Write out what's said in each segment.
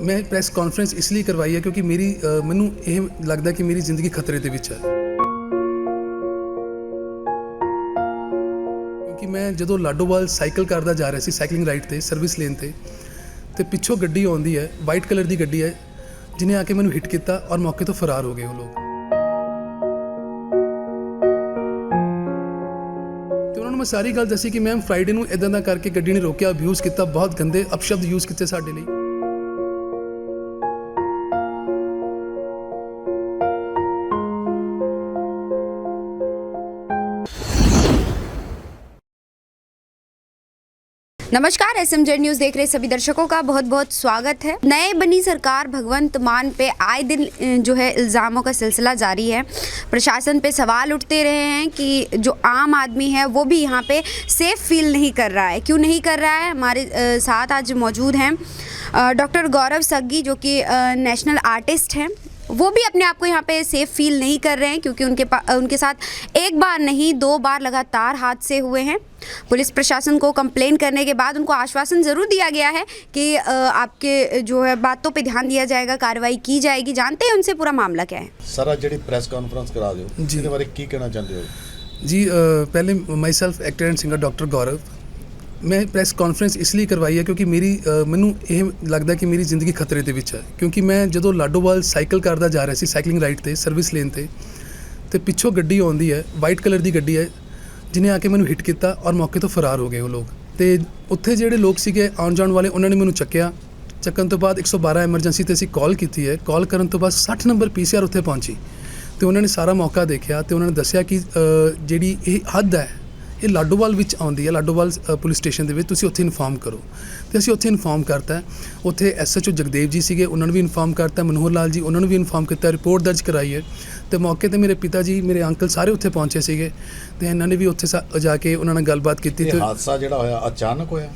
ਮੈਂ press conference ਇਸ ਲਈ ਕਰਵਾਈ ਹੈ ਕਿਉਂਕਿ ਮੇਰੀ ਮੈਨੂੰ ਇਹ ਲੱਗਦਾ ਕਿ ਮੇਰੀ ਜ਼ਿੰਦਗੀ ਖਤਰੇ ਦੇ ਵਿੱਚ ਹੈ ਕਿਉਂਕਿ ਮੈਂ ਜਦੋਂ ਲਾਡੋਵਾਲ ਸਾਈਕਲ ਕਰਦਾ ਜਾ ਰਿਹਾ ਸੀ ਸਾਈਕਲਿੰਗ ਰਾਈਡ ਤੇ ਸਰਵਿਸ ਲੇਨ ਤੇ ਤੇ ਪਿੱਛੋਂ ਗੱਡੀ ਆਉਂਦੀ ਹੈ ਵਾਈਟ ਕਲਰ ਦੀ ਗੱਡੀ ਹੈ ਜਿਹਨੇ ਆ ਕੇ ਮੈਨੂੰ ਹਿੱਟ ਕੀਤਾ ਔਰ ਮੌਕੇ ਤੋਂ ਫਰਾਰ ਹੋ ਗਏ ਉਹ ਲੋਕ ਤੇ ਉਹਨਾਂ ਨੂੰ ਮੈਂ ਸਾਰੀ ਗੱਲ ਦੱਸੀ ਕਿ ਮੈਮ ਫਰਾਈਡੇ ਨੂੰ ਇਦਾਂ ਦਾ ਕਰਕੇ ਗੱਡੀ ਨੇ ਰੋਕਿਆ ਅਬਿਊਜ਼ ਕੀਤਾ ਬਹੁਤ ਗੰਦੇ ਅਪਸ਼ਬਦ ਯੂਜ਼ ਕੀਤੇ ਸਾਡੇ ਲਈ नमस्कार एसएमजेड न्यूज़ देख रहे सभी दर्शकों का बहुत बहुत स्वागत है। नए बनी सरकार भगवंत मान पे आए दिन जो है, इल्ज़ामों का सिलसिला जारी है। प्रशासन पे सवाल उठते रहे हैं कि जो आम आदमी है, वो भी यहाँ पे सेफ़ फील नहीं कर रहा है। क्यों नहीं कर रहा है? हमारे साथ आज मौजूद हैं डॉक्टर गौरव सग्गी, जो कि नेशनल आर्टिस्ट हैं। वो भी अपने आप को यहाँ पे सेफ़ फील नहीं कर रहे हैं क्योंकि उनके उनके साथ एक बार नहीं दो बार लगातार हादसे हुए हैं। पुलिस प्रशासन को कंप्लेन करने के बाद उनको आश्वासन ज़रूर दिया गया है कि आपके जो है बातों पे ध्यान दिया जाएगा कार्रवाई की जाएगी। जानते हैं उनसे पूरा मामला क्या है? सर जी प्रेस कॉन्फ्रेंस करा दो जी। बारे की कहना चाहते हो? जी पहले myself actor and singer doctor Gaurav ਮੈਂ ਪ੍ਰੈਸ ਕਾਨਫਰੰਸ ਇਸ ਲਈ ਕਰਵਾਈ ਹੈ ਕਿਉਂਕਿ ਮੇਰੀ ਮੈਨੂੰ ਇਹ ਲੱਗਦਾ ਕਿ ਮੇਰੀ ਜ਼ਿੰਦਗੀ ਖਤਰੇ ਦੇ ਵਿੱਚ ਹੈ। ਕਿਉਂਕਿ ਮੈਂ ਜਦੋਂ ਲਾਡੋਵਾਲ ਸਾਈਕਲ ਕਰਦਾ ਜਾ ਰਿਹਾ ਸੀ ਸਾਈਕਲਿੰਗ ਰਾਈਡ ਤੇ ਸਰਵਿਸ ਲੇਨ ਤੇ ਤੇ ਪਿੱਛੋਂ ਗੱਡੀ ਆਉਂਦੀ ਹੈ ਵਾਈਟ ਕਲਰ ਦੀ ਗੱਡੀ ਹੈ, ਜਿਹਨੇ ਆ ਕੇ ਮੈਨੂੰ ਹਿੱਟ ਕੀਤਾ ਔਰ ਮੌਕੇ ਤੋਂ ਫਰਾਰ ਹੋ ਗਏ ਉਹ ਲੋਕ। ਤੇ ਉੱਥੇ ਜਿਹੜੇ ਲੋਕ ਸੀਗੇ ਆਉਣ ਜਾਣ ਵਾਲੇ, ਉਹਨਾਂ ਨੇ ਮੈਨੂੰ ਚੱਕਿਆ। ਚੱਕਣ ਤੋਂ ਬਾਅਦ 112 ਐਮਰਜੈਂਸੀ ਤੇ ਅਸੀਂ ਕਾਲ ਕੀਤੀ ਹੈ। ਕਾਲ ਕਰਨ ਤੋਂ ਬਾਅਦ 60 ਨੰਬਰ ਪੀਸੀਆਰ ਉੱਥੇ ਪਹੁੰਚੀ। ਤੇ ਉਹਨਾਂ ਨੇ ਸਾਰਾ ਮੌਕਾ ਦੇਖਿਆ ਤੇ ਉਹਨਾਂ ਨੇ ਦੱਸਿਆ ਕਿ ਜਿਹੜੀ ਇਹ ਹੱਦ ਹੈ ਇਹ ਲਾਡੋਵਾਲ ਵਿੱਚ ਆਉਂਦੀ ਹੈ ਲਾਡੋਵਾਲ ਪੁਲਿਸ ਸਟੇਸ਼ਨ ਦੇ ਵਿੱਚ ਤੁਸੀਂ ਉੱਥੇ ਇਨਫਾਰਮ ਕਰੋ। ਤੇ ਅਸੀਂ ਉੱਥੇ ਇਨਫਾਰਮ ਕਰਤਾ। ਉੱਥੇ ਐਸਐਚਓ ਜਗਦੇਵ ਜੀ ਸੀਗੇ ਉਹਨਾਂ ਨੂੰ ਵੀ ਇਨਫਾਰਮ ਕਰਤਾ ਮਨੋਹਰ ਲਾਲ ਜੀ ਉਹਨਾਂ ਨੂੰ ਵੀ ਇਨਫਾਰਮ ਕੀਤਾ ਰਿਪੋਰਟ ਦਰਜ ਕਰਾਈ ਹੈ। ਤੇ ਮੌਕੇ ਤੇ ਮੇਰੇ ਪਿਤਾ ਜੀ ਮੇਰੇ ਅੰਕਲ ਸਾਰੇ ਉੱਥੇ ਪਹੁੰਚੇ ਸੀਗੇ। ਤੇ ਇਹਨਾਂ ਨੇ ਵੀ ਉੱਥੇ ਜਾ ਕੇ ਉਹਨਾਂ ਨਾਲ ਗੱਲਬਾਤ ਕੀਤੀ ਤੇ ਹਾਦਸਾ ਜਿਹੜਾ ਹੋਇਆ ਅਚਾਨਕ ਹੋਇਆ?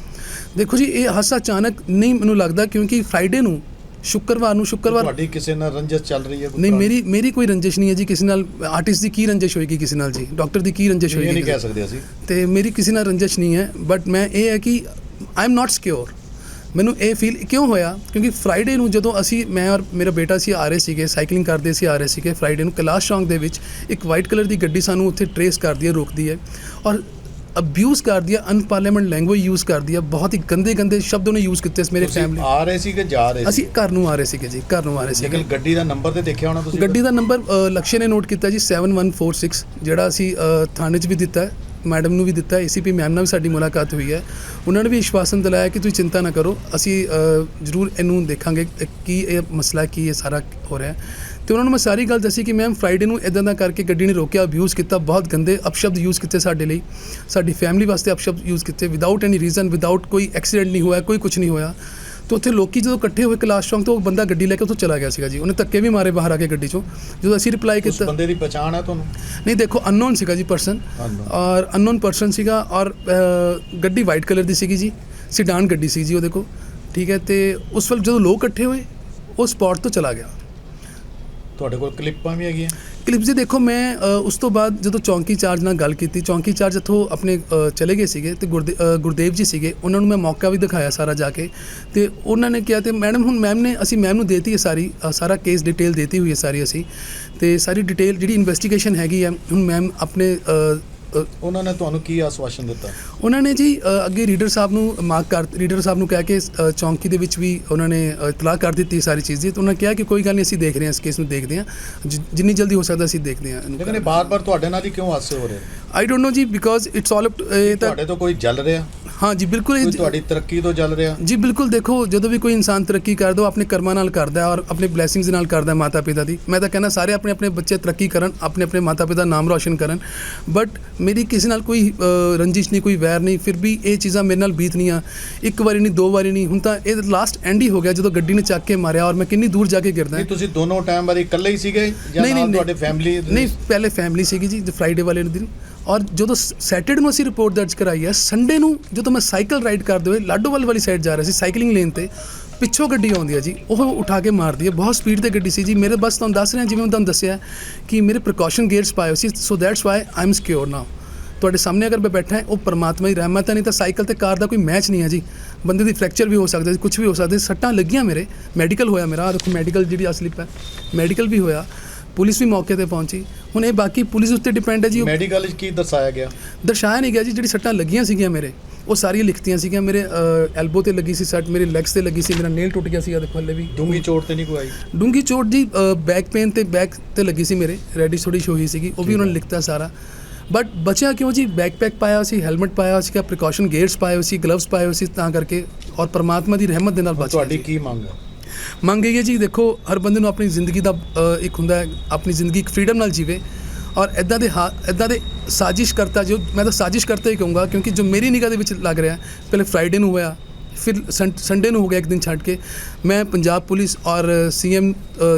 ਦੇਖੋ ਜੀ ਇਹ ਹਾਦਸਾ ਅਚਾਨਕ ਨਹੀਂ ਮੈਨੂੰ ਲੱਗਦਾ ਕਿਉਂਕਿ ਫਰਾਈਡੇ ਨੂੰ ਸ਼ੁੱਕਰਵਾਰ ਨੂੰ ਸ਼ੁੱਕਰਵਾਰ ਤੁਹਾਡੀ ਕਿਸੇ ਨਾਲ ਰੰਜਸ ਚੱਲ ਰਹੀ ਹੈ ਕੋਈ ਨਹੀਂ? ਮੇਰੀ ਮੇਰੀ ਕੋਈ ਰੰਜਿਸ਼ ਨਹੀਂ ਹੈ ਜੀ ਕਿਸੇ ਨਾਲ ਆਰਟਿਸਟ ਦੀ ਕੀ ਰੰਜਿਸ਼ ਹੋਏਗੀ ਕਿਸੇ ਨਾਲ ਜੀ? ਡਾਕਟਰ ਦੀ ਕੀ ਰੰਜਿਸ਼ ਇਹ ਹੋਏਗੀ ਨਹੀਂ ਕਹਿ ਸਕਦੇ ਅਸੀਂ। ਤੇ ਮੇਰੀ ਕਿਸੇ ਨਾਲ ਰੰਜਿਸ਼ ਨਹੀਂ ਹੈ ਬਟ ਮੈਂ ਇਹ ਹੈ ਕਿ ਆਈ ਐਮ ਨਾਟ ਸਿਕਿਉਰ ਮੈਨੂੰ ਇਹ ਫੀਲ ਕਿਉਂ ਹੋਇਆ? ਕਿਉਂਕਿ ਫਰਾਈਡੇ ਨੂੰ ਜਦੋਂ ਅਸੀਂ ਮੈਂ ਔਰ ਮੇਰਾ ਬੇਟਾ ਸੀ ਆ ਰਹੇ ਸੀਗੇ ਸਾਈਕਲਿੰਗ ਕਰਦੇ ਸੀ ਆ ਰਹੇ ਸੀਗੇ ਫਰਾਈਡੇ ਨੂੰ ਕੈਲਾਸ਼ ਚੌਂਕ ਦੇ ਵਿੱਚ ਇੱਕ ਵਾਈਟ ਕਲਰ ਦੀ ਗੱਡੀ ਸਾਨੂੰ ਉੱਥੇ ਟਰੇਸ ਕਰਦੀ ਹੈ ਰੋਕਦੀ ਹੈ। ਔਰ ਅਬਿਊਜ਼ ਕਰਦੀ ਹੈ ਅਨਪਾਰਲੀਮੈਂਟ ਲੈਂਗੁਏਜ ਯੂਜ਼ ਕਰਦੀ ਹੈ ਬਹੁਤ ਹੀ ਗੰਦੇ ਗੰਦੇ ਸ਼ਬਦ ਉਹਨੇ ਯੂਜ਼ ਕੀਤੇ ਸੀ ਮੇਰੇ ਫੈਮਿਲੀ ਆ ਰਹੇ ਸੀ ਕਿ ਜਾ ਰਹੇ ਅਸੀਂ ਸੀ ਘਰ ਨੂੰ ਆ ਰਹੇ ਸੀਗੇ ਜੀ ਘਰ ਨੂੰ ਆ ਰਹੇ ਸੀਗੇ। ਲੇਕਿਨ ਗੱਡੀ ਦਾ ਨੰਬਰ ਤੇ ਦੇਖਿਆ ਹੋਣਾ ਤੁਸੀਂ ਗੱਡੀ ਦਾ ਨੰਬਰ ਲਕਸ਼ੇ ਨੇ ਨੋਟ ਕੀਤਾ ਜੀ 7146 ਜਿਹੜਾ ਅਸੀਂ ਥਾਣੇ 'ਚ ਵੀ ਦਿੱਤਾ ਮੈਡਮ ਨੂੰ ਵੀ ਦਿੱਤਾ ਏਸੀਪੀ ਮੈਮ ਨਾਲ ਵੀ ਸਾਡੀ ਮੁਲਾਕਾਤ ਹੋਈ ਹੈ। ਉਹਨਾਂ ਨੇ ਵੀ ਵਿਸ਼ਵਾਸਨ ਦਿਲਾਇਆ ਕਿ ਤੁਸੀਂ ਚਿੰਤਾ ਨਾ ਕਰੋ ਅਸੀਂ ਜ਼ਰੂਰ ਇਹਨੂੰ ਦੇਖਾਂਗੇ ਕੀ ਇਹ ਮਸਲਾ ਕੀ ਇਹ ਸਾਰਾ ਹੋ ਰਿਹਾ ਹੈ। ਤੇ ਉਹਨਾਂ ਨੂੰ ਮੈਂ ਸਾਰੀ ਗੱਲ ਦੱਸੀ ਕਿ ਮੈਮ ਫਰਾਈਡੇ ਨੂੰ ਇਦਾਂ ਦਾ ਕਰਕੇ ਗੱਡੀ ਨੇ ਰੋਕਿਆ ਅਬਿਊਜ਼ ਕੀਤਾ ਬਹੁਤ ਗੰਦੇ ਅਪਸ਼ਬਦ ਯੂਜ਼ ਕੀਤੇ ਸਾਡੇ ਲਈ। ਸਾਡੀ ਫੈਮਿਲੀ ਵਾਸਤੇ ਅਪਸ਼ਬਦ ਯੂਜ਼ ਕੀਤੇ ਵਿਦਆਊਟ ਐਨੀ ਰੀਜ਼ਨ ਵਿਦਆਊਟ ਕੋਈ ਐਕਸੀਡੈਂਟ ਨਹੀਂ ਹੋਇਆ ਕੋਈ ਕੁਝ ਨਹੀਂ ਹੋਇਆ। ਤੇ ਉੱਥੇ ਲੋਕੀ ਜਦੋਂ ਇਕੱਠੇ ਹੋਏ ਕਲਾਸ ਚੌਂਕ ਤੋਂ ਉਹ ਬੰਦਾ ਗੱਡੀ ਲੈ ਕੇ ਉੱਥੋਂ ਚਲਾ ਗਿਆ ਸੀਗਾ ਜੀ। ਉਹਨੇ ਧੱਕੇ ਵੀ ਮਾਰੇ ਬਾਹਰ ਆ ਕੇ ਗੱਡੀ ਚੋਂ। ਜਦੋਂ ਅਸੀਂ ਰਿਪਲਾਈ ਉਸ ਕੀਤਾ ਬੰਦੇ ਦੀ ਪਛਾਣ ਹੈ ਤੁਹਾਨੂੰ? ਨਹੀਂ ਦੇਖੋ ਅਨਨੋਨ ਸੀਗਾ ਜੀ ਪਰਸਨ। ਔਰ ਅਨਨੋਨ ਪਰਸਨ ਸੀਗਾ ਔਰ ਗੱਡੀ ਵਾਈਟ ਕਲਰ ਦੀ ਸੀਗੀ ਜੀ। ਸਿਡਾਨ ਗੱਡੀ ਸੀ ਜੀ ਉਹਦੇ ਕੋਲ। ਠੀਕ ਹੈ ਤੇ ਉਸ ਵਕਤ ਜਦੋਂ ਲੋਕ ਇਕੱਠੇ ਹੋਏ ਉਹ ਸਪੌਟ ਤੋਂ ਚਲਾ ਗਿਆ। ਤੁਹਾਡੇ ਕੋਲ ਕਲਿੱਪਾਂ ਵੀ ਹੈਗੀਆਂ? ਕਲਿੱਪ ਜੀ ਦੇਖੋ, ਮੈਂ ਉਸ ਤੋਂ ਬਾਅਦ ਜਦੋਂ ਚੌਂਕੀ ਚਾਰਜ ਨਾਲ ਗੱਲ ਕੀਤੀ, ਚੌਂਕੀ ਚਾਰਜ ਇੱਥੋਂ ਆਪਣੇ ਚਲੇ ਗਏ ਸੀਗੇ ਤੇ ਗੁਰਦੇ- ਗੁਰਦੇਵ ਜੀ ਸੀਗੇ, ਉਹਨਾਂ ਨੂੰ ਮੈਂ ਮੌਕਾ ਵੀ ਦਿਖਾਇਆ ਸਾਰਾ ਜਾ ਕੇ ਤੇ ਉਹਨਾਂ ਨੇ ਕਿਹਾ ਤੇ ਮੈਡਮ, ਹੁਣ ਮੈਮ ਨੇ, ਅਸੀਂ ਮੈਮ ਨੂੰ ਦੇਤੀ ਹੈ ਸਾਰੀ ਸਾਰਾ ਕੇਸ ਡਿਟੇਲ ਦੇਤੀ ਹੋਈ ਹੈ ਸਾਰੀ ਅਸੀਂ ਤੇ ਸਾਰੀ ਡਿਟੇਲ ਜਿਹੜੀ ਇਨਵੈਸਟੀਗੇਸ਼ਨ ਹੈਗੀ ਹੈ, ਹੁਣ ਮੈਮ ਆਪਣੇ ਅ, ਉਹਨਾਂ ਨੇ ਤੁਹਾਨੂੰ ਕੀ ਆਸਵਾਸ਼ਨ ਦਿੱਤਾ? ਉਹਨਾਂ ਨੇ ਜੀ ਅ, ਅੱਗੇ ਰੀਡਰ ਸਾਹਿਬ ਨੂੰ ਮਾਰਕ ਕਰ ਰੀਡਰ ਸਾਹਿਬ ਨੂੰ ਕਹਿ ਕੇ ਅ, ਚੌਂਕੀ ਦੇ ਵਿੱਚ ਵੀ ਉਹਨਾਂ ਨੇ ਅ, ਇਤਲਾਹ ਕਰ ਦਿੱਤੀ ਸਾਰੀ ਚੀਜ਼ ਦੀ। ਤੇ ਉਹਨਾਂ ਕਿਹਾ ਕਿ ਕੋਈ ਗੱਲ ਨਹੀਂ ਅਸੀਂ ਦੇਖ ਰਹੇ ਹਾਂ ਇਸ ਕੇਸ ਨੂੰ ਦੇਖਦੇ ਹਾਂ। ਜਿ- ਜਿੰਨੀ ਜਲਦੀ ਹੋ ਸਕਦਾ ਅਸੀਂ ਦੇਖਦੇ ਹਾਂ। ਲੇਕਿਨ ਇਹ ਬਾਰ-ਬਾਰ ਤੁਹਾਡੇ ਨਾਲ ਹੀ ਕਿਉਂ ਹਾਦਸੇ ਹੋ ਰਹੇ? ਆਈ ਡੋਨਟ ਨੋ ਜੀ ਬਿਕੋਜ਼ ਇਟਸ ਆਲ ਅਪ ਇਹ ਤਾਂ ਤੁਹਾਡੇ ਤੋਂ ਕੋਈ ਜਲ ਰਿਹਾ? ਹਾਂ ਜੀ ਬਿਲਕੁਲ ਕੋਈ ਇਹ- ਤੁਹਾਡੀ ਤਰੱਕੀ ਤੋਂ ਜਲ ਰਿਹਾ? ਜੀ ਬਿਲਕੁਲ ਦੇਖੋ ਜਦੋਂ ਵੀ ਕੋਈ ਇਨਸਾਨ ਤਰੱਕੀ ਕਰਦਾ ਉਹ ਆਪਣੇ ਕਰਮਾਂ ਨਾਲ ਕਰਦਾ ਹੈ ਔਰ ਆਪਣੇ ਬਲੇਸਿੰਗਸ ਨਾਲ ਕਰਦਾ ਹੈ ਮਾਤਾ ਪਿਤਾ ਦੀ। ਮੈਂ ਤਾਂ ਕਹਿੰਦਾ ਸਾਰੇ ਆਪਣੇ ਆਪਣੇ ਬੱਚੇ ਤਰੱਕੀ ਕਰਨ ਆਪਣੇ ਆਪਣੇ ਮਾਤਾ ਪਿਤਾ ਦਾ ਨਾਮ ਰੌਸ਼ਨ ਕਰਨ। ਬਟ ਮੇਰੀ ਕਿਸੇ ਨਾਲ ਕੋਈ ਅ, ਰੰਜਿਸ਼ ਨਹੀਂ ਕੋਈ ਵੈਰ ਨਹੀਂ ਫਿਰ ਵੀ ਇਹ ਚੀਜ਼ਾਂ ਮੇਰੇ ਨਾਲ ਬੀਤਨੀਆਂ ਇੱਕ ਵਾਰੀ ਨਹੀਂ ਦੋ ਵਾਰੀ ਨਹੀਂ ਹੁਣ ਤਾਂ ਇਹ ਲਾਸਟ ਐਂਡ ਹੀ ਹੋ ਗਿਆ ਜਦੋਂ ਗੱਡੀ ਨੇ ਚੱਕ ਕੇ ਮਾਰਿਆ ਔਰ ਮੈਂ ਕਿੰਨੀ ਦੂਰ ਜਾ ਕੇ ਗਿਰਦਾ ਨਹੀਂ ਤੁਸੀਂ ਦੋਨੋਂ ਟਾਈਮ ਵਾਰੀ ਇਕੱਲੇ ਹੀ ਸੀਗੇ ਜਾਂ ਨਾਲ ਤੁਹਾਡੇ ਫੈਮਿਲੀ ਨਹੀਂ ਪਹਿਲੇ ਫੈਮਿਲੀ ਸੀਗੀ ਜੀ ਫਰਾਈਡੇ ਵਾਲੇ ਦਿਨ। ਔਰ ਜਦੋਂ ਸੈਟਰਡੇ ਨੂੰ ਅਸੀਂ ਰਿਪੋਰਟ ਦਰਜ ਕਰਾਈ ਹੈ ਸੰਡੇ ਨੂੰ ਜਦੋਂ ਮੈਂ ਸਾਈਕਲ ਰਾਈਡ ਕਰਦੇ ਹੋਏ ਲਾਡੋਵਾਲ ਵਾਲੀ ਸਾਈਡ ਜਾ ਰਿਹਾ ਸੀ ਸਾਈਕਲਿੰਗ ਲੇਨ ਤੇ, ਪਿੱਛੋਂ ਗੱਡੀ ਆਉਂਦੀ ਹੈ ਜੀ, ਉਹ ਉਠਾ ਕੇ ਮਾਰਦੀ ਹੈ, ਬਹੁਤ ਸਪੀਡ ਤੇ ਗੱਡੀ ਸੀ ਜੀ, ਮੇਰੇ ਬਸ ਤੁਹਾਨੂੰ ਦੱਸ ਰਿਹਾ, ਜਿਵੇਂ ਮੈਂ ਤੁਹਾਨੂੰ ਦੱਸਿਆ ਕਿ ਮੇਰੇ ਪ੍ਰੀਕਾਸ਼ਨ ਗੇਅਰਸ ਪਾਏ ਹੋਏ ਸੀ so that's why I am secure now ਤੁਹਾਡੇ ਸਾਹਮਣੇ ਅਗਰ ਮੈਂ ਬੈਠਾ ਹੈ, ਉਹ ਪਰਮਾਤਮਾ ਦੀ ਰਹਿਮਤ ਹੈ, ਨਹੀਂ ਤਾਂ ਸਾਈਕਲ ਤੇ ਕਾਰ ਦਾ ਕੋਈ ਮੈਚ ਨਹੀਂ ਹੈ ਜੀ। ਬੰਦੇ ਦੀ ਫ੍ਰੈਕਚਰ ਵੀ ਹੋ ਸਕਦਾ ਸੀ ਕੁਝ ਵੀ ਹੋ ਸਕਦਾ ਸੀ ਸੱਟਾਂ ਲੱਗੀਆਂ ਮੇਰੇ ਮੈਡੀਕਲ ਹੋਇਆ ਮੇਰਾ, ਆਹ ਦੇਖੋ ਮੈਡੀਕਲ ਜਿਹੜੀ ਆ ਸਲਿੱਪ ਹੈ ਮੈਡੀਕਲ ਵੀ ਹੋਇਆ। ਪੁਲਿਸ ਵੀ ਮੌਕੇ ਤੇ ਪਹੁੰਚੀ ਹੁਣ ਇਹ ਬਾਕੀ ਪੁਲਿਸ ਉੱਤੇ ਡਿਪੈਂਡ ਹੈ ਜੀ ਮੈਡੀਕਲ ਵਿੱਚ ਕੀ ਦਰਸਾਇਆ ਗਿਆ? ਦਰਸਾਇਆ ਨਹੀਂ ਗਿਆ ਜੀ ਜਿਹੜੀ ਸੱਟਾਂ ਲੱਗੀਆਂ ਸੀਗੀਆਂ ਮੇਰੇ ਉਹ ਸਾਰੀਆਂ ਲਿਖਤੀਆਂ ਸੀਗੀਆਂ। ਮੇਰੇ ਐਲਬੋ ਤੇ ਲੱਗੀ ਸੀ ਸੱਟ ਮੇਰੇ ਲੈਗਸ ਤੇ ਲੱਗੀ ਸੀ ਮੇਰਾ ਨੇਲ ਟੁੱਟ ਗਿਆ ਸੀ ਆ ਦੇਖੋ ਹਲੇ ਵੀ। ਡੂੰਗੀ ਚੋਟ ਤੇ ਨਹੀਂ ਕੋਈ ਆਈ? ਡੂੰਗੀ ਚੋਟ ਜੀ ਬੈਕ ਪੇਨ ਤੇ ਬੈਕ ਤੇ ਲੱਗੀ ਸੀ ਮੇਰੇ ਰੈਡਿਸ਼ ਥੋੜੀ ਹੋਈ ਸੀਗੀ ਉਹ ਵੀ ਉਹਨਾਂ ਨੇ ਲਿਖਤਾ ਸਾਰਾ। ਬਟ ਬਚਿਆ ਕਿਉਂ ਜੀ? ਬੈਕਪੈਕ ਪਾਇਆ ਸੀ ਹੈਲਮਟ ਪਾਇਆ ਸੀ ਪ੍ਰੀਕਾਸ਼ਨ ਗੇਅਰਸ ਹੋਏ ਸੀ ਗਲਵਸ ਹੋਏ ਸੀ ਤਾਂ ਕਰਕੇ ਔਰ ਪਰਮਾਤਮਾ ਦੀ ਰਹਿਮਤ ਦੇ ਨਾਲ ਬਚ ਤੁਹਾਡੀ ਕੀ ਮੰਗ ਹੈ? ਮੰਗ ਇਹ ਹੈ ਜੀ, ਦੇਖੋ, ਹਰ ਬੰਦੇ ਨੂੰ ਆਪਣੀ ਜ਼ਿੰਦਗੀ ਦਾ ਇੱਕ ਹੁੰਦਾ ਹੈ, ਆਪਣੀ ਜ਼ਿੰਦਗੀ ਇੱਕ ਫਰੀडम ਨਾਲ ਜੀਵੇ। ਔਰ ਇਦਾਂ ਦੇ ਇਦਾਂ ਦੇ ਸਾਜ਼ਿਸ਼ ਕਰਤਾ ਜੋ, ਮੈਂ ਤਾਂ ਸਾਜ਼ਿਸ਼ ਕਰਤਾ ਹੀ ਕਹੂੰਗਾ, ਕਿਉਂਕਿ ਜੋ ਮੇਰੀ ਨਿਗਾਹ ਦੇ ਵਿੱਚ ਲੱਗ ਰਿਹਾ, ਪਹਿਲੇ ਫਰਾਈਡੇ ਨੂੰ ਹੋਇਆ, ਫਿਰ ਸੰਡੇ ਨੂੰ ਹੋ ਗਿਆ ਇੱਕ ਦਿਨ ਛੱਡ ਕੇ। ਮੈਂ ਪੰਜਾਬ ਪੁਲਿਸ ਔਰ ਸੀਐਮ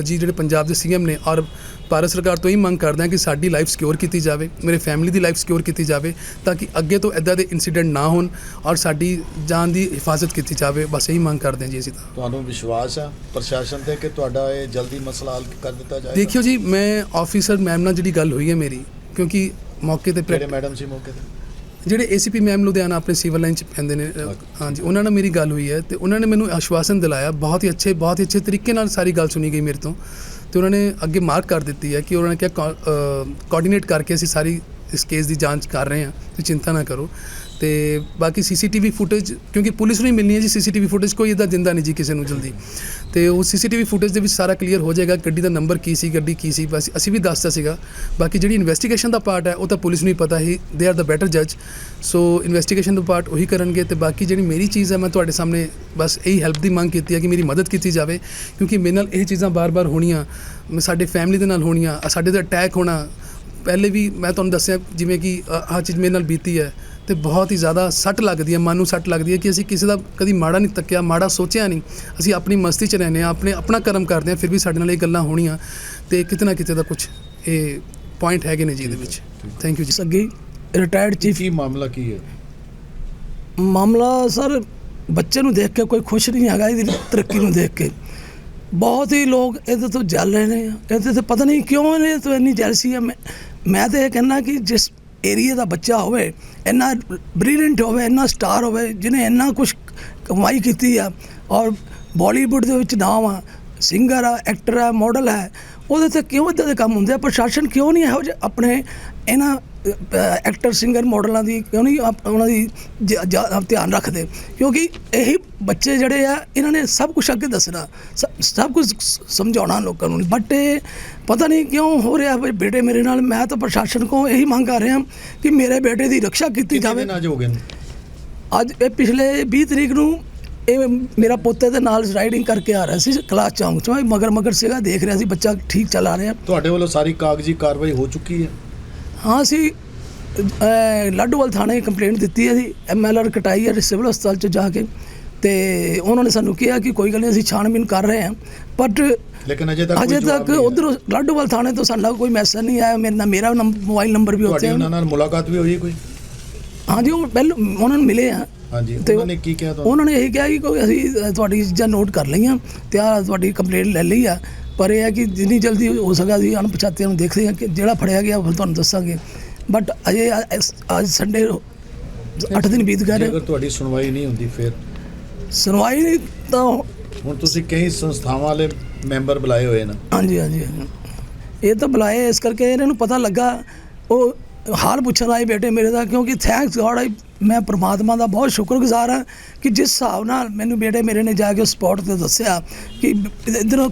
ਜੀ ਜਿਹੜੇ ਪੰਜਾਬ ਦੇ ਸੀਐਮ ਨੇ ਔਰ ਭਾਰਤ ਸਰਕਾਰ ਤੋਂ ਹੀ ਮੰਗ ਕਰਦਾ ਹਾਂ ਕਿ ਸਾਡੀ ਲਾਈਫ ਸਿਕਿਉਰ ਕੀਤੀ ਜਾਵੇ ਮੇਰੇ ਫੈਮਿਲੀ ਦੀ ਲਾਈਫ ਸਿਕਿਉਰ ਕੀਤੀ ਜਾਵੇ ਤਾਂ ਕਿ ਅੱਗੇ ਤੋਂ ਇਦਾਂ ਦੇ ਇਨਸੀਡੈਂਟ ਨਾ ਹੋਣ ਔਰ ਸਾਡੀ ਜਾਨ ਦੀ ਹਿਫਾਜ਼ਤ ਕੀਤੀ ਜਾਵੇ। ਬਸ ਇਹੀ ਮੰਗ ਕਰਦੇ ਹਾਂ ਜੀ ਅਸੀਂ ਤਾਂ। ਤੁਹਾਨੂੰ ਵਿਸ਼ਵਾਸ ਹੈ ਪ੍ਰਸ਼ਾਸਨ ਤੇ ਕਿ ਤੁਹਾਡਾ ਇਹ ਜਲਦੀ ਮਸਲਾ ਹੱਲ ਕਰ ਦਿੱਤਾ ਜਾਏਗਾ? ਦੇਖਿਓ ਜੀ ਮੈਂ ਆਫੀਸਰ ਮੈਮ ਨਾਲ ਜਿਹੜੀ ਗੱਲ ਹੋਈ ਹੈ ਮੇਰੀ ਕਿਉਂਕਿ ਮੌਕੇ ਤੇ ਜਿਹੜੇ ਮੈਡਮ ਸੀ ਮੌਕੇ ਤੇ? ਜਿਹੜੇ ਏਸੀਪੀ ਮੈਮ ਲੁਧਿਆਣਾ ਆਪਣੇ ਸਿਵਲ ਲਾਈਨ ਚ ਪੈਂਦੇ ਨੇ ਹਾਂਜੀ ਉਹਨਾਂ ਨਾਲ ਮੇਰੀ ਗੱਲ ਹੋਈ ਹੈ ਤੇ ਉਹਨਾਂ ਨੇ ਮੈਨੂੰ ਆਸ਼ਵਾਸਨ ਦਿਲਾਇਆ। ਬਹੁਤ ਹੀ ਅੱਛੇ ਬਹੁਤ ਹੀ ਅੱਛੇ ਤਰੀਕੇ ਨਾਲ ਸਾਰੀ ਗੱਲ ਸੁਣੀ ਗਈ ਮੇਰੇ ਤੋਂ। ਤੇ ਉਹਨਾਂ ਨੇ ਅੱਗੇ ਮਾਰਕ ਕਰ ਦਿੱਤੀ ਹੈ ਕਿ ਉਹਨਾਂ ਨੇ ਕਿਹਾ ਕੋਆਰਡੀਨੇਟ ਕਰਕੇ ਅਸੀਂ ਸਾਰੀ ਇਸ ਕੇਸ ਦੀ ਜਾਂਚ ਕਰ ਰਹੇ ਹਾਂ, ਤੁਸੀਂ ਚਿੰਤਾ ਨਾ ਕਰੋ। ਤੇ ਬਾਕੀ ਸੀਸੀਟੀਵੀ ਫੁਟੇਜ ਕਿਉਂਕਿ ਪੁਲਿਸ ਨੂੰ ਹੀ ਮਿਲਣੀ ਹੈ ਜੀ ਸੀਸੀਟੀਵੀ ਫੁਟੇਜ ਕੋਈ ਇਦਾਂ ਦਿੰਦਾ ਨਹੀਂ ਜੀ ਕਿਸੇ ਨੂੰ ਜਲਦੀ। ਤੇ ਉਹ ਸੀਸੀਟੀਵੀ ਫੁਟੇਜ ਦੇ ਵਿੱਚ ਸਾਰਾ ਕਲੀਅਰ ਹੋ ਜਾਏਗਾ, ਗੱਡੀ ਦਾ ਨੰਬਰ ਕੀ ਸੀ, ਗੱਡੀ ਕੀ ਸੀ, ਬਸ ਅਸੀਂ ਵੀ ਦੱਸਤਾ ਸੀਗਾ। ਬਾਕੀ ਜਿਹੜੀ ਇਨਵੈਸਟੀਗੇਸ਼ਨ ਦਾ ਪਾਰਟ ਹੈ, ਉਹ ਤਾਂ ਪੁਲਿਸ ਨੂੰ ਹੀ ਪਤਾ ਹੀ ਦੇ ਆਰ ਦਾ ਬੈਟਰ ਜੱਜ ਸੋ ਇਨਵੈਸਟੀਗੇਸ਼ਨ ਦਾ ਪਾਰਟ ਉਹੀ ਕਰਨਗੇ ਤੇ ਬਾਕੀ ਜਿਹੜੀ ਮੇਰੀ ਚੀਜ਼ ਹੈ, ਮੈਂ ਤੁਹਾਡੇ ਸਾਹਮਣੇ ਬਸ ਇਹੀ ਹੈਲਪ ਦੀ ਮੰਗ ਕੀਤੀ ਹੈ ਕਿ ਮੇਰੀ ਮਦਦ ਕੀਤੀ ਜਾਵੇ, ਕਿਉਂਕਿ ਮੇਰੇ ਨਾਲ ਇਹ ਚੀਜ਼ਾਂ ਬਾਰ-ਬਾਰ ਹੋਣੀਆਂ ਮ- ਸਾਡੇ ਫੈਮਿਲੀ ਦੇ ਨਾਲ ਹੋਣੀਆਂ, ਸਾਡੇ ਤੇ ਅਟੈਕ ਹੋਣਾ ਪਹਿਲੇ ਵੀ ਮੈਂ ਤੁਹਾਨੂੰ ਦੱਸਿਆ ਜਿਵੇਂ ਕਿ ਆਹ ਚੀਜ਼ ਮੇਰੇ ਨਾਲ ਬੀਤੀ ਹੈ ਤੇ ਬਹੁਤ ਹੀ ਜ਼ਿਆਦਾ ਸੱਟ ਲੱਗਦੀ ਹੈ ਮਨ ਨੂੰ ਸੱਟ ਲੱਗਦੀ ਹੈ ਕਿ ਅਸੀਂ ਕਿਸੇ ਦਾ ਕਦੀ ਮਾੜਾ ਨਹੀਂ ਤੱਕਿਆ ਮਾੜਾ ਸੋਚਿਆ ਨਹੀਂ। ਅਸੀਂ ਆਪਣੀ ਮਸਤੀ 'ਚ ਰਹਿੰਦੇ ਹਾਂ ਆਪਣੇ ਆਪਣਾ ਕਰਮ ਕਰਦੇ ਹਾਂ ਫਿਰ ਵੀ ਸਾਡੇ ਨਾਲ ਇਹ ਗੱਲਾਂ ਹੋਣੀਆਂ ਤੇ ਕਿਤੇ ਨਾ ਕਿਤੇ ਦਾ ਕੁਝ ਇਹ ਪੁਆਇੰਟ ਹੈਗੇ ਨੇ ਜੀ ਇਹਦੇ ਵਿੱਚ। ਥੈਂਕ ਯੂ ਜੀ। ਸੱਗੀ ਰਿਟਾਇਰਡ ਚੀਫ ਕੀ ਮਾਮਲਾ ਕੀ ਹੈ? ਮਾਮਲਾ ਸਰ ਬੱਚੇ ਨੂੰ ਦੇਖ ਕੇ ਕੋਈ ਖੁਸ਼ ਨਹੀਂ ਹੈਗਾ ਇਹਦੀ ਤਰੱਕੀ ਨੂੰ ਦੇਖ ਕੇ। ਬਹੁਤ ਹੀ ਲੋਕ ਇਹਦੇ ਤੋਂ ਜਲ ਰਹੇ ਨੇ ਇਹਦੇ ਤੇ ਪਤਾ ਨਹੀਂ ਕਿਉਂ ਇਹਨੇ ਤੋਂ ਇੰਨੀ ਜੈਲਸੀ ਹੈ ਮੈਂ ਤਾਂ ਇਹ ਕਹਿੰਦਾ ਕਿ ਜਿਸ ਏਰੀਆ ਦਾ ਬੱਚਾ ਹੋਵੇ, ਇੰਨਾ ਬ੍ਰਿਲੀਅੰਟ ਹੋਵੇ, ਇੰਨਾ ਸਟਾਰ ਹੋਵੇ, ਜਿਹਨੇ ਇੰਨਾ ਕੁਝ ਕਮਾਈ ਕੀਤੀ ਆ, ਔਰ ਬਾਲੀਵੁੱਡ ਦੇ ਵਿੱਚ ਨਾਮ ਆ ਸਿੰਗਰ ਆ ਐਕਟਰ ਆ ਮਾਡਲ ਹੈ ਉਹਦੇ ਤੇ ਕਿਉਂ ਇਦਾਂ ਦੇ ਕੰਮ ਹੁੰਦੇ ਆ? ਪ੍ਰਸ਼ਾਸਨ ਕਿਉਂ ਨਹੀਂ ਇਹੋ ਜਿਹੇ ਆਪਣੇ ਇਹਨਾਂ ਐਕਟਰ ਸਿੰਗਰ ਮਾਡਲਾਂ ਦੀ ਕਿਉਂ ਨਹੀਂ ਆਪ- ਉਹਨਾਂ ਦੀ ਧਿਆਨ ਰੱਖਦੇ? ਕਿਉਂਕਿ ਇਹੀ ਬੱਚੇ ਜਿਹੜੇ ਆ ਇਹਨਾਂ ਨੇ ਸਭ ਕੁਝ ਅੱਗੇ ਦੱਸਣਾ ਸਭ ਕੁਝ ਸਮਝਾਉਣਾ ਲੋਕਾਂ ਨੂੰ। ਬਟ ਪਤਾ ਨਹੀਂ ਕਿਉਂ ਹੋ ਰਿਹਾ ਵੀ ਬੇਟੇ ਮੇਰੇ ਨਾਲ ਮੈਂ ਤਾਂ ਪ੍ਰਸ਼ਾਸਨ ਕੋਲ ਇਹੀ ਮੰਗ ਕਰ ਰਿਹਾ ਕਿ ਮੇਰੇ ਬੇਟੇ ਦੀ ਰੱਖਿਆ ਕੀਤੀ ਜਾਵੇ। ਅੱਜ ਇਹ ਪਿਛਲੇ 20 ਤਰੀਕ ਨੂੰ ਇਹ ਮੇਰਾ ਪੋਤੇ ਦੇ ਨਾਲ ਰਾਈਡਿੰਗ ਕਰਕੇ ਆ ਰਿਹਾ ਸੀ ਕਲਾਸ ਚੌਂਕ ਚੋਂ। ਇਹ ਮਗਰ ਮਗਰ ਸੀਗਾ ਦੇਖ ਰਿਹਾ ਸੀ ਬੱਚਾ ਠੀਕ ਚਲਾ ਰਿਹਾ। ਤੁਹਾਡੇ ਵੱਲੋਂ ਸਾਰੀ ਕਾਗਜ਼ੀ ਕਾਰਵਾਈ ਹੋ ਚੁੱਕੀ ਹੈ? ਹਾਂ ਅਸੀਂ ਲਾਡੋਵਾਲ ਥਾਣੇ ਕੰਪਲੇਂਟ ਦਿੱਤੀ ਹੈ ਜੀ। ਐਮਐਲਆਰ ਕਟਾਈ ਹੈ ਸਿਵਲ ਹਸਪਤਾਲ ਚ ਜਾ ਕੇ। ਤੇ ਉਹਨਾਂ ਨੇ ਸਾਨੂੰ ਕਿਹਾ ਕਿ ਕੋਈ ਗੱਲ ਨਹੀਂ ਅਸੀਂ ਛਾਣਬੀਨ ਕਰ ਰਹੇ ਹਾਂ। ਬਟ ਲੇਕਿਨ ਅਜੇ ਤੱਕ ਅਜੇ ਤੱਕ। ਉਧਰ ਲਾਡੋਵਾਲ ਥਾਣੇ ਤੋਂ ਸਾਡਾ ਕੋਈ ਮੈਸੇਜ ਨਹੀਂ ਆਇਆ। ਮੇਰੇ ਨਾਲ ਮੇਰਾ ਮੋਬਾਈਲ ਨੰਬਰ ਵੀ ਉੱਥੇ ਉਹਨਾਂ ਨਾਲ ਮੁਲਾਕਾਤ ਵੀ ਹੋਈ ਕੋਈ? ਹਾਂਜੀ ਉਹ ਪਹਿਲਾਂ ਉਹਨਾਂ ਨੂੰ ਮਿਲੇ ਆ। ਹਾਂਜੀ ਤੇ ਉਹਨਾਂ ਨੇ ਕੀ ਕਿਹਾ ਤੁਹਾਨੂੰ? ਉਹਨਾਂ ਨੇ ਇਹ ਕਿਹਾ ਕਿ ਕੋਈ ਅਸੀਂ ਤੁਹਾਡੀ ਚੀਜ਼ਾਂ ਨੋਟ ਕਰ ਲਈਆਂ ਤੇ ਆ ਤੁਹਾਡੀ ਕੰਪਲੇਂਟ ਲੈ ਲਈ ਆ। ਪਰ ਇਹ ਹੈ ਕਿ ਜਿੰਨੀ ਜਲਦੀ ਹੋ ਸਕਾ ਅਸੀਂ ਅਣਪਛਾਤਿਆਂ ਨੂੰ ਦੇਖਦੇ ਹਾਂ ਕਿ ਜਿਹੜਾ ਫੜਿਆ ਗਿਆ ਉਹ ਤੁਹਾਨੂੰ ਦੱਸਾਂਗੇ। ਬਟ ਅਜੇ ਇਸ- ਅੱਜ ਸੰਡੇ 8 ਦਿਨ ਬੀਤ ਗਏ ਨੇ। ਅਗਰ ਤੁਹਾਡੀ ਸੁਣਵਾਈ ਨਹੀਂ ਹੁੰਦੀ ਫਿਰ? ਸੁਣਵਾਈ ਤਾਂ ਹੁਣ ਤੁਸੀਂ ਕਈ ਸੰਸਥਾਵਾਂ ਵਾਲੇ ਮੈਂਬਰ ਬੁਲਾਏ ਹੋਏ ਨੇ। ਹਾਂਜੀ ਹਾਂਜੀ ਹਾਂਜੀ। ਇਹ ਤਾਂ ਬੁਲਾਏ ਇਸ ਕਰਕੇ ਇਹਨਾਂ ਨੂੰ ਪਤਾ ਲੱਗਾ। ਉਹ ਹਾਲ ਪੁੱਛਣ ਆਏ ਬੇਟੇ ਮੇਰੇ ਦਾ ਕਿਉਂਕਿ ਥੈਂਕਸ ਗੋਡ ਆਈ, ਮੈਂ ਪ੍ਰਮਾਤਮਾ ਦਾ ਬਹੁਤ ਸ਼ੁਕਰਗੁਜ਼ਾਰ ਹਾਂ ਕਿ ਜਿਸ ਹਿਸਾਬ ਨਾਲ ਮੈਨੂੰ ਬੇਟੇ ਮੇਰੇ ਨੇ ਜਾ ਕੇ ਸਪੌਟ ਤੇ ਦੱਸਿਆ ਕਿ ਇਧਰੋਂ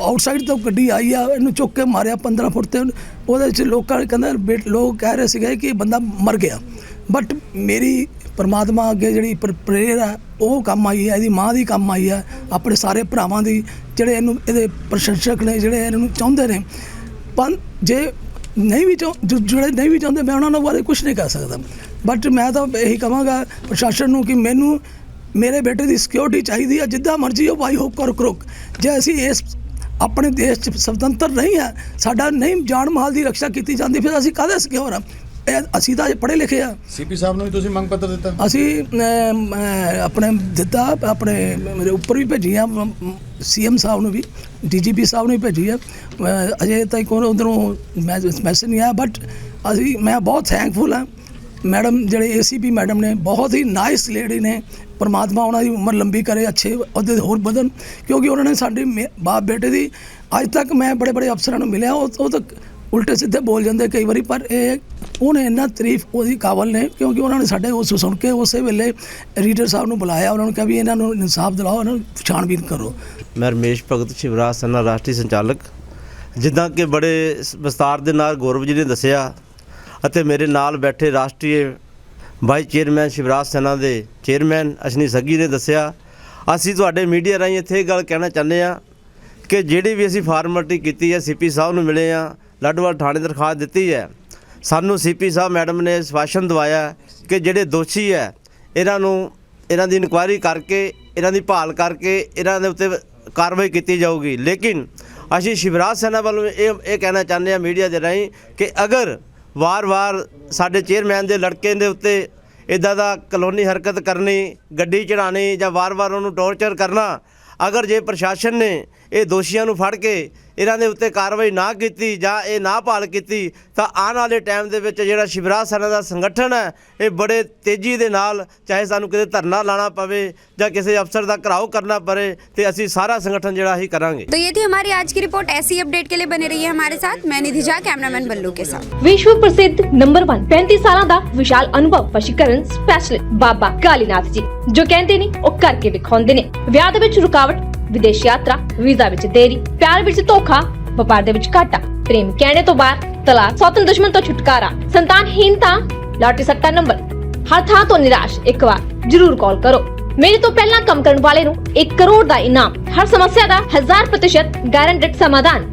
ਆਊਟਸਾਈਡ ਤੋਂ ਗੱਡੀ ਆਈ ਆ, ਇਹਨੂੰ ਚੁੱਕ ਕੇ ਮਾਰਿਆ 15 ਫੁੱਟ ਤੇ, ਉਹਦੇ ਵਿੱਚ ਲੋਕਾਂ ਕਹਿੰਦਾ ਬੇਟ ਲੋਕ ਕਹਿ ਰਹੇ ਸੀਗੇ ਕਿ ਬੰਦਾ ਮਰ ਗਿਆ। ਬਟ ਮੇਰੀ ਪਰਮਾਤਮਾ ਅੱਗੇ ਜਿਹੜੀ ਪ੍ਰੇਰ ਆ, ਉਹ ਕੰਮ ਆਈ ਹੈ ਇਹਦੀ ਮਾਂ ਦੀ ਕੰਮ ਆਈ ਹੈ ਆਪਣੇ ਸਾਰੇ ਭਰਾਵਾਂ ਦੀ, ਜਿਹੜੇ ਇਹਨੂੰ ਇਹਦੇ ਪ੍ਰਸ਼ੰਸਕ ਨੇ, ਜਿਹੜੇ ਇਹਨੂੰ ਚਾਹੁੰਦੇ ਨੇ। ਪਰ ਜੇ ਨਹੀਂ ਵੀ ਚਾਹੁੰ, ਜੋ- ਜਿਹੜੇ ਨਹੀਂ ਵੀ ਚਾਹੁੰਦੇ, ਮੈਂ ਉਹਨਾਂ ਨੂੰ ਬਾਰੇ ਕੁਝ ਨਹੀਂ ਕਰ ਸਕਦਾ। ਬਟ ਮੈਂ ਤਾਂ ਇਹੀ ਕਹਾਂਗਾ ਪ੍ਰਸ਼ਾਸਨ ਨੂੰ ਕਿ ਮੈਨੂੰ ਮੇਰੇ ਬੇਟੇ ਦੀ ਸਿਕਿਉਰਿਟੀ ਚਾਹੀਦੀ ਹੈ, ਜਿੱਦਾਂ ਮਰਜ਼ੀ ਉਹ ਬਾਈ ਹੁੱਕ ਔਰ ਕਰੁਕ। ਜੇ ਅਸੀਂ ਇਸ ਆਪਣੇ ਦੇਸ਼ 'ਚ ਸੁਤੰਤਰ ਨਹੀਂ ਹੈ, ਸਾਡਾ ਨਹੀਂ ਜਾਨ ਮਾਲ ਦੀ ਰੱਖਿਆ ਕੀਤੀ ਜਾਂਦੀ, ਫਿਰ ਅਸੀਂ ਕਾਹਦੇ ਸਿਕਿਉਰ ਹਾਂ? ਇਹ ਅਸੀਂ ਤਾਂ ਪੜ੍ਹੇ ਲਿਖੇ ਆ। ਸੀਪੀ ਸਾਹਿਬ ਨੂੰ ਵੀ ਤੁਸੀਂ ਮੰਗ ਪੱਤਰ ਦਿੱਤਾ? ਅਸੀਂ ਅਮ, ਆਪਣੇ ਦਿੱਤਾ ਆਪਣੇ ਮੇਰੇ ਉੱਪਰ ਵੀ ਭੇਜੀ ਆ ਸੀਐਮ ਸਾਹਿਬ ਨੂੰ ਵੀ ਡੀਜੀਪੀ ਸਾਹਿਬ ਨੂੰ ਵੀ ਭੇਜੀ ਆ ਅਜੇ ਤੱਕ ਕੋਈ ਉਧਰੋਂ ਮੈਸੇਜ ਨਹੀਂ ਆਇਆ ਬਟ ਅਸੀਂ ਮੈਂ ਬਹੁਤ ਥੈਂਕਫੁਲ ਹਾਂ। ਮੈਡਮ ਜਿਹੜੇ ਏਸੀਪੀ ਮੈਡਮ ਨੇ ਬਹੁਤ ਹੀ ਨਾਈਸ ਲੇਡੀ ਨੇ। ਪਰਮਾਤਮਾ ਉਹਨਾਂ ਦੀ ਉਮਰ ਲੰਬੀ ਕਰੇ ਅੱਛੇ ਅਹੁਦੇ ਤੇ ਹੋਰ ਵਧਣ। ਕਿਉਂਕਿ ਉਹਨਾਂ ਨੇ ਸਾਡੇ ਮੇ- ਬਾਪ ਬੇਟੇ ਦੀ ਅੱਜ ਤੱਕ ਮੈਂ ਬੜੇ ਬੜੇ ਅਫਸਰਾਂ ਨੂੰ ਮਿਲਿਆ ਉਹ ਉਹ ਤਾਂ ਉਲਟੇ ਸਿੱਧੇ ਬੋਲ ਜਾਂਦੇ ਕਈ ਵਾਰੀ, ਪਰ ਇਹ ਉਹਨੇ ਇੰਨਾ ਤਾਰੀਫ ਉਹਦੀ ਕਾਬਲ ਨੇ, ਕਿਉਂਕਿ ਉਹਨਾਂ ਨੇ ਸਾਡੇ ਉਸ ਸੁਣ ਕੇ ਉਸੇ ਵੇਲੇ ਰੀਡਰ ਸਾਹਿਬ ਨੂੰ ਬੁਲਾਇਆ, ਉਹਨਾਂ ਨੂੰ ਕਿਹਾ ਵੀ ਇਹਨਾਂ ਨੂੰ ਇਨਸਾਫ ਦਿਲਾਓ, ਇਹਨਾਂ ਨੂੰ ਛਾਣਬੀਨ ਕਰੋ। ਮੈਂ ਰਮੇਸ਼ ਭਗਤ ਸ਼ਿਵਰਾਜ ਸੈਨਾ ਰਾਸ਼ਟਰੀ ਸੰਚਾਲਕ, ਜਿੱਦਾਂ ਕਿ ਬੜੇ ਵਿਸਤਾਰ ਦੇ ਨਾਲ ਗੌਰਵ ਜੀ ਨੇ ਦੱਸਿਆ, ਅਤੇ ਮੇਰੇ ਨਾਲ ਬੈਠੇ ਰਾਸ਼ਟਰੀ ਵਾਈਸ ਚੇਅਰਮੈਨ ਸ਼ਿਵਰਾਜ ਸੈਨਾ ਦੇ ਚੇਅਰਮੈਨ ਅਸ਼ਨੀ ਸੱਗੀ ਨੇ ਦੱਸਿਆ, ਅਸੀਂ ਤੁਹਾਡੇ ਮੀਡੀਆ ਰਾਹੀਂ ਇੱਥੇ ਇਹ ਗੱਲ ਕਹਿਣਾ ਚਾਹੁੰਦੇ ਆ ਕਿ ਜਿਹੜੀ ਵੀ ਅਸੀਂ ਫਾਰਮੈਲਿਟੀ ਕੀਤੀ ਹੈ ਸੀਪੀ ਸਾਹਿਬ ਨੂੰ ਮਿਲੇ ਆ ਲੱਡਵਾਲ ਥਾਣੇ ਦਰਖਾਸਤ ਦਿੱਤੀ ਹੈ। ਸਾਨੂੰ ਸੀਪੀ ਸਾਹਿਬ ਮੈਡਮ ਨੇ ਸਵਾਸ਼ਨ ਦਵਾਇਆ ਕਿ ਜਿਹੜੇ ਦੋਸ਼ੀ ਹੈ, ਇਹਨਾਂ ਨੂੰ ਇਹਨਾਂ ਦੀ ਇਨਕੁਆਇਰੀ ਕਰਕੇ, ਇਹਨਾਂ ਦੀ ਭਾਲ ਕਰਕੇ ਇਹਨਾਂ ਦੇ ਉੱਤੇ ਕਾਰਵਾਈ ਕੀਤੀ ਜਾਊਗੀ। ਲੇਕਿਨ ਅਸੀਂ ਸ਼ਿਵਰਾਜ ਸੈਨਾ ਵੱਲੋਂ ਇਹ ਇਹ ਕਹਿਣਾ ਚਾਹੁੰਦੇ ਹਾਂ ਮੀਡੀਆ ਦੇ ਰਾਹੀਂ ਕਿ ਅਗਰ ਵਾਰ-ਵਾਰ ਸਾਡੇ ਚੇਅਰਮੈਨ ਦੇ ਲੜਕੇ ਦੇ ਉੱਤੇ ਇਦਾਂ ਦਾ ਕਲੋਨੀ ਹਰਕਤ ਕਰਨੀ, ਗੱਡੀ ਚੜਾਣੀ ਜਾਂ ਵਾਰ-ਵਾਰ ਉਹਨੂੰ ਟੌਰਚਰ ਕਰਨਾ, ਅਗਰ ਜੇ ਪ੍ਰਸ਼ਾਸਨ ਨੇ ਇਹ ਦੋਸ਼ੀਆਂ ਨੂੰ ਫੜ ਕੇ ਇਹਨਾਂ ਦੇ ਉੱਤੇ ਕਾਰਵਾਈ ਨਾ ਕੀਤੀ ਜਾਂ ਇਹ ਨਾ ਭਾਲ ਕੀਤੀ ਤਾਂ ਆਉਣ ਵਾਲੇ ਟਾਈਮ ਦੇ ਵਿੱਚ ਜਿਹੜਾ ਸ਼ਿਵਰਾਜ ਸੈਨਾ ਦਾ ਸੰਗਠਨ ਹੈ ਇਹ ਬੜੇ ਤੇਜ਼ੀ ਦੇ ਨਾਲ ਚਾਹੇ ਸਾਨੂੰ ਕਿਤੇ ਧਰਨਾ ਲਾਣਾ ਪਵੇ ਜਾਂ ਕਿਸੇ ਅਫਸਰ ਦਾ ਘਰਾਓ ਕਰਨਾ ਪਵੇ ਤੇ ਅਸੀਂ ਸਾਰਾ ਸੰਗਠਨ ਜਿਹੜਾ ਹੀ ਕਰਾਂਗੇ तो ये थी हमारी आज की रिपोर्ट ऐसी अपडेट के लिए बने रही है हमारे साथ मैं निधि झा कैमरामैन बल्लू के साथ ਵਿਸ਼ਵ ਪ੍ਰਸਿੱਧ ਨੰਬਰ 1 35 ਸਾਲਾਂ ਦਾ ਵਿਸ਼ਾਲ ਅਨੁਭਵ ਵਸ਼ੀਕਰਨ ਸਪੈਸ਼ਲਿਸਟ ਬਾਬਾ ਕਾਲੀਨਾਥ ਜੀ ਜੋ ਕਹਿੰਦੇ ਨੇ ਉਹ ਕਰਕੇ ਵਿਖਾਉਂਦੇ ਨੇ ਵਿਆਹ ਦੇ ਵਿੱਚ ਰੁਕਾਵਟ ਵਿਦੇਸ਼ ਯਾਤਰਾ, ਵੀਜ਼ਾ ਵਿੱਚ ਦੇਰੀ, ਪਿਆਰ ਵਿੱਚ ਧੋਖਾ, ਵਪਾਰ ਦੇ ਵਿੱਚ ਘਾਟਾ, ਪ੍ਰੇਮ ਕਹਿਣੇ ਤੋਂ ਬਾਅਦ ਤਲਾਕ, ਸੌਤਨ ਦੁਸ਼ਮਣ ਤੋਂ ਛੁਟਕਾਰਾ ਸੰਤਾਨਹੀਨਤਾ ਲਾਟਰੀ ਸੱਟਾ ਨੰਬਰ। ਹਰ ਥਾਂ ਤੋਂ ਨਿਰਾਸ਼, ਇੱਕ ਵਾਰ, ਜ਼ਰੂਰ ਕਾਲ ਕਰੋ। ਮੇਰੇ ਤੋਂ ਪਹਿਲਾਂ ਕੰਮ ਕਰਨ ਵਾਲੇ ਨੂੰ 1 ਕਰੋੜ ਦਾ ਇਨਾਮ, ਹਰ ਸਮੱਸਿਆ ਦਾ 1000% ਗਾਰੰਟਡ ਸਮਾਧਾਨ।